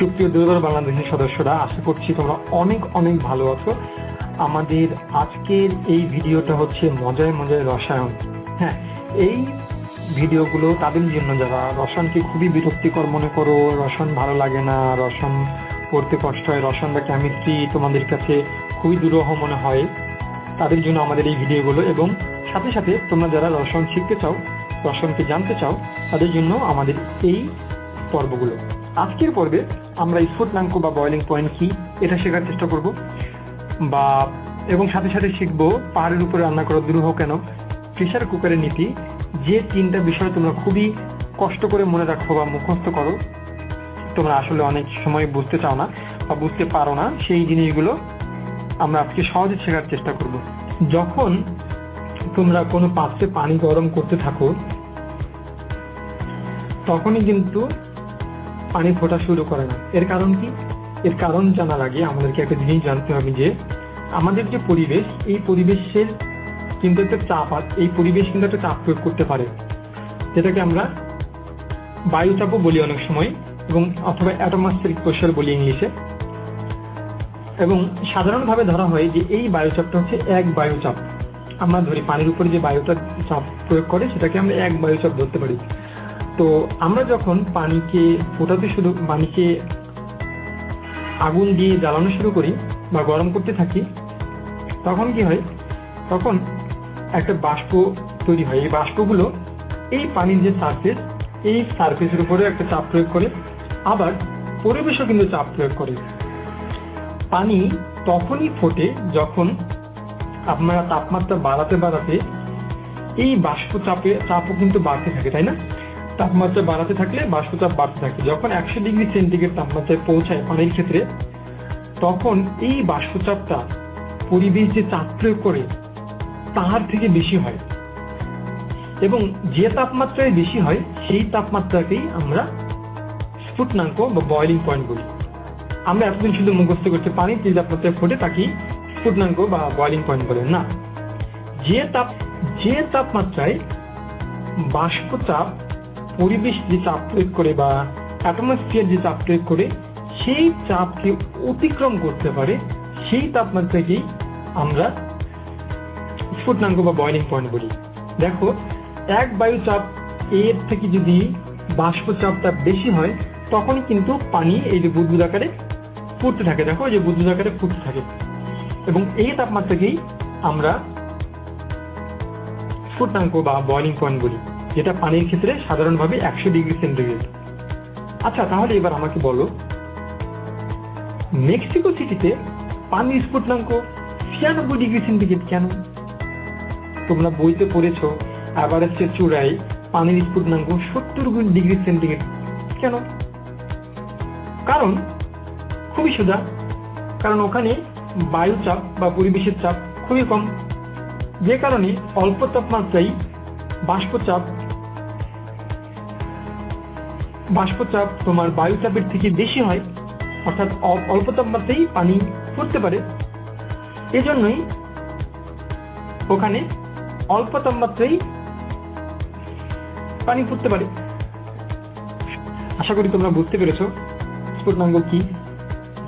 দুর্বল বাংলাদেশের সদস্যরা, আশা করছি তোমরা অনেক অনেক ভালো আছো। আমাদের আজকের এই ভিডিওটা হচ্ছে মজায় মজায় রসায়ন। হ্যাঁ এই ভিডিওগুলো তাদের জন্য যারা রসায়নকে খুবই বিরক্তিকর মনে করো, রসায়ন ভালো লাগে না, রসায়ন পড়তে কষ্ট হয়, রসায়ন বা কেমিস্ট্রি তোমাদের কাছে খুবই দুরূহ মনে হয়, তাদের জন্য আমাদের এই ভিডিওগুলো এবং সাথে সাথে তোমরা যারা রসায়ন শিখতে চাও, রসায়নকে জানতে চাও, তাদের জন্য আমাদের এই পর্বগুলো। আজকের পর্বে আমরা স্ফুটনাঙ্ক বা বয়লিং পয়েন্ট কি এটা শেখার চেষ্টা করব বা, এবং সাথে সাথে শিখব পাহাড়ের উপরে রান্না করা দুরূহ কেন? প্রেশার কুকারের নীতি, যে তিনটা বিষয় তোমরা খুবই কষ্ট করে মনে রাখো বা মুখস্থ করো, তোমরা আসলে অনেক সময় বুঝতে চাও না বা বুঝতে পারো না, সেই জিনিসগুলো আমরা আজকে সহজে শেখার চেষ্টা করব। যখন তোমরা কোনো পাত্রে পানি গরম করতে থাকো, তখনই কিন্তু পানি ফোটা শুরু করে না। এর কারণ কি? এর কারণ জানার আগে আমাদেরকে একটা জিনিস জানতে হবে যে, আমাদের যে পরিবেশ, এই পরিবেশের কিন্তু একটা চাপ এই পরিবেশ কিন্তু একটা চাপ প্রয়োগ করতে পারে। যেটাকে আমরা বায়ুচাপও বলি অনেক সময় এবং অথবা অ্যাটোমসফেরিক প্রেশার বলি ইংলিশে। এবং সাধারণভাবে ধরা হয় যে এই বায়ুচাপটা হচ্ছে এক বায়ুচাপ আমরা ধরি পানির উপরে যে বায়ুটা চাপ প্রয়োগ করে, সেটাকে আমরা এক বায়ুচাপ ধরতে পারি। তো আমরা যখন পানিকে ফোটাতে শুরু, পানিকে আগুন দিয়ে জ্বালানো শুরু করি বা গরম করতে থাকি, তখন কি হয়? তখন একটা বাষ্প তৈরি হয়। এই বাষ্পগুলো এই পানির যে সারফেস এই সারফেসের উপরে একটা চাপ প্রয়োগ করে, আবার পরিবেশও কিন্তু চাপ প্রয়োগ করে। পানি তখনই ফোটে যখন আপনারা তাপমাত্রা বাড়াতে বাড়াতে এই বাষ্প চাপে চাপও কিন্তু বাড়তে থাকে, তাই না? তাপমাত্রা বাড়াতে থাকলে বাষ্প চাপ বাড়তে থাকে। যখন একশো ডিগ্রি সেন্টিগ্রেড তাপমাত্রায় পৌঁছায় পানির ক্ষেত্রে, তখন এই বাষ্পচাপটা পরিবেশ যে চাপ প্রয়োগ করে, তার থেকে বেশি হয়। এবং যে তাপমাত্রায় বেশি হয়, সেই তাপমাত্রাকেই আমরা স্ফুটনাঙ্ক বা বয়লিং পয়েন্ট বলি। আমরা এতদিন শুধু মুখস্থ করতে পানি যে তাপমাত্রায় ফোটে তাকেই স্ফুটনাঙ্ক বা বয়লিং পয়েন্ট বলে। না, যে তাপ, যে তাপমাত্রায় বাষ্প চাপ পরিবেশ যে চাপ প্রয়োগ করে বা অ্যাটমসফিয়ার যে চাপ প্রয়োগ করে, সেই চাপকে অতিক্রম করতে পারে, সেই তাপমাত্রাকেই আমরা স্ফুটনাঙ্ক বা বয়লিং পয়েন্ট বলি। দেখো, এক বায়ু চাপ এর থেকে যদি বাষ্প চাপটা বেশি হয়, তখন কিন্তু পানি এই যে বুদবুদ আকারে ফুটতে থাকে। দেখো, এই যে বুদবুদ আকারে ফুটতে থাকে। এবং এই তাপমাত্রাকেই আমরা স্ফুটনাঙ্ক বা বয়লিং পয়েন্ট বলি। যেটা পানির ক্ষেত্রে সাধারণভাবে একশো ডিগ্রি সেন্টিগ্রেড। আচ্ছা তাহলে এবার আমাকে বলো, মেক্সিকো সিটিতে পানির স্ফুটনাঙ্ক ছিয়ানব্বই ডিগ্রি সেন্টিগ্রেড কেন? তোমরা বইতে পড়েছো এভারেস্টের চূড়ায় পানির স্ফুটনাঙ্ক সত্তর ডিগ্রি সেন্টিগ্রেড কেন? কারণ, খুবই সোজা, কারণ ওখানে বায়ু চাপ বা পরিবেশের চাপ খুবই কম। যে কারণে অল্প তাপমাত্রায় বাষ্পচাপ বাষ্পচাপ তোমার বায়ুচাপের থেকে বেশি হয়, অর্থাৎ অল্প তাপমাত্রায় পানি ফুটতে পারে। এজন্যই ওখানে অল্প তাপমাত্রায় পানি ফুটতে পারে। আশা করি তোমরা বুঝতে পেরেছ স্ফুটনাঙ্ক কি?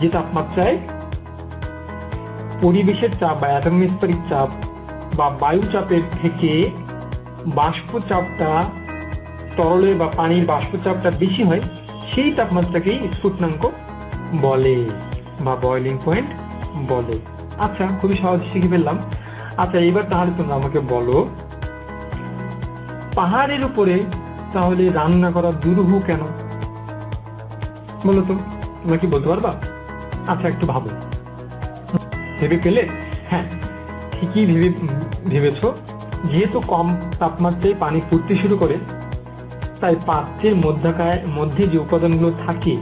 যে তাপমাত্রায় পরিবেশের চাপ বা অ্যাটমস্ফেরিক চাপ বা বায়ু চাপের থেকে বাষ্প চাপটা তরলে বা পানির বাষ্প চাপটা বেশি হয়, সেই তাপমাত্রাকেই স্ফুটনাঙ্ক বলে বা বয়লিং পয়েন্ট বলে। আচ্ছা খুবই সহজ শিখে ফেললাম। আচ্ছা এবার তাহলে তোমরা আমাকে বলো, পাহাড়ের উপরে তাহলে রান্না করা দুরূহ কেন? বলো তো, তোমরা কি বলতে পারবা? আচ্ছা একটু ভাবো। ভেবে পেলে? হ্যাঁ ঠিকই ভেবে ভেবেছো? যেহেতু কম তাপমাত্রায় পানি ফুটতে শুরু করে, তাই পাত্রের মধ্যকায়, মধ্যে যে উপাদানগুলো থাকে,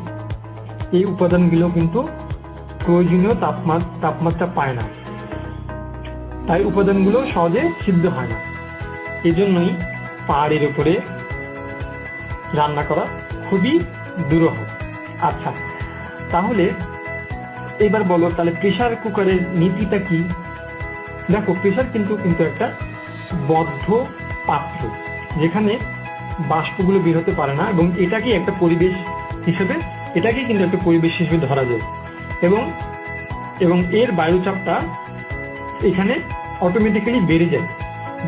এই উপাদানগুলো কিন্তু প্রয়োজনীয় তাপমাত্রা তাপমাত্রা পায় না। তাই উপাদানগুলো সহজে সিদ্ধ হয় না। এজন্যই পাহাড়ের উপরে রান্না করা খুবই দুরূহ। আচ্ছা তাহলে এবার বলো, তাহলে প্রেশার কুকারের নীতিটা কি? দেখো প্রেসার কিন্তু কিন্তু একটা বদ্ধ পাত্র, যেখানে বাষ্পগুলো বের হতে পারে না এবং এটাকে একটা পরিবেশ হিসেবে, এটাকে কিন্তু একটা পরিবেশ হিসেবে ধরা যায়। এবং এবং এর বায়ুচাপটা এখানে অটোমেটিক্যালি বেড়ে যায়।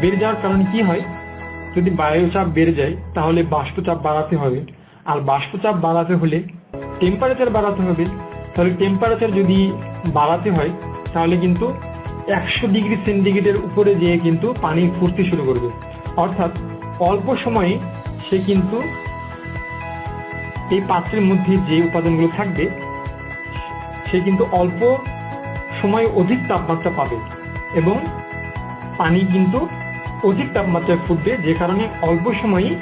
বেড়ে যাওয়ার কারণে কি হয়? যদি বায়ুচাপ বেড়ে যায়, তাহলে বাষ্পচাপ বাড়াতে হবে। আর বাষ্পচাপ বাড়াতে হলে টেম্পারেচার বাড়াতে হবে। তাহলে টেম্পারেচার যদি বাড়াতে হয়, তাহলে কিন্তু একশো ডিগ্রি সেন্টিগ্রেডের উপরে যেয়ে কিন্তু পানি ফুটতে শুরু করবে। অর্থাৎ অল্প সময়ে সে কিন্তু এই পাত্রের মধ্যে যে উপাদানগুলো থাকবে, সে কিন্তু অল্প সময় অধিক তাপমাত্রা পাবে এবং পানি কিন্তু অধিক তাপমাত্রায় ফুটবে, যে কারণে অল্প সময়ই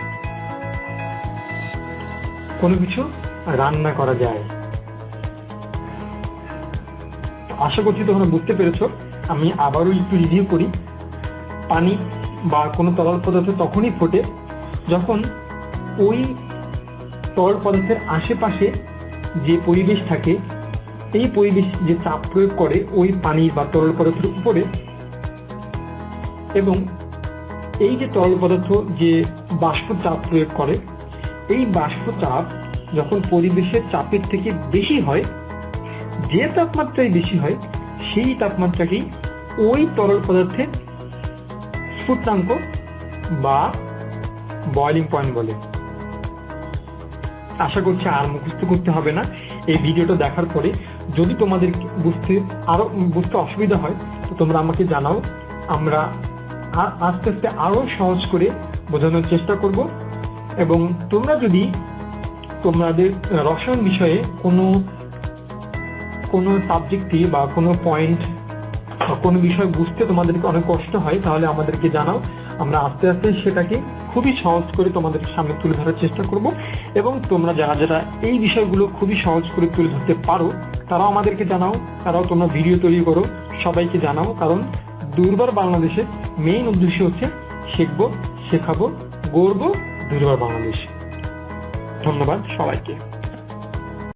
কোনো কিছু রান্না করা যায়। আশা করছি তোমরা বুঝতে পেরেছ। আমি আবারও একটু রিভিউ করি। পানি বা কোনো তরল পদার্থ তখনই ফোটে যখন ওই তরল পদার্থের আশেপাশে যে পরিবেশ থাকে, এই পরিবেশ যে চাপ প্রয়োগ করে ওই পানি বা তরল পদার্থের উপরে এবং এই যে তরল পদার্থ যে বাষ্প চাপ প্রয়োগ করে, এই বাষ্প চাপ যখন পরিবেশের চাপের থেকে বেশি হয়, যে তাপমাত্রায় বেশি হয় সেই তাপমাত্রাকেই ওই তরল পদার্থের স্ফুটনাঙ্ক বা বয়লিং পয়েন্ট বলে। আশা করছি আর মুখস্থ করতে হবে না। এই ভিডিওটা দেখার পরে যদি তোমাদের বুঝতে আরও বুঝতে অসুবিধা হয়, তো তোমরা আমাকে জানাও। আমরা আস্তে আস্তে আরও সহজ করে বোঝানোর চেষ্টা করব। এবং তোমরা যদি তোমাদের রসায়ন বিষয়ে কোনো কোনো সাবজেক্টে বা কোনো পয়েন্ট কোনো বিষয় বুঝতে তোমাদেরকে অনেক কষ্ট হয়, তাহলে আমাদেরকে জানাও। আমরা আস্তে আস্তে সেটাকে খুবই সহজ করে তোমাদের সামনে তুলে ধরার চেষ্টা করব এবং তোমরা যারা যারা এই বিষয়গুলো খুবই সহজ করে তুলে ধরতে পারো, তারাও আমাদেরকে জানাও, তারাও তোমরা ভিডিও তৈরি করো, সবাইকে জানাও। কারণ দুর্বার বাংলাদেশের মেইন উদ্দেশ্য হচ্ছে শিখব, শেখাবো, গড়বো দুর্বার বাংলাদেশ। ধন্যবাদ সবাইকে।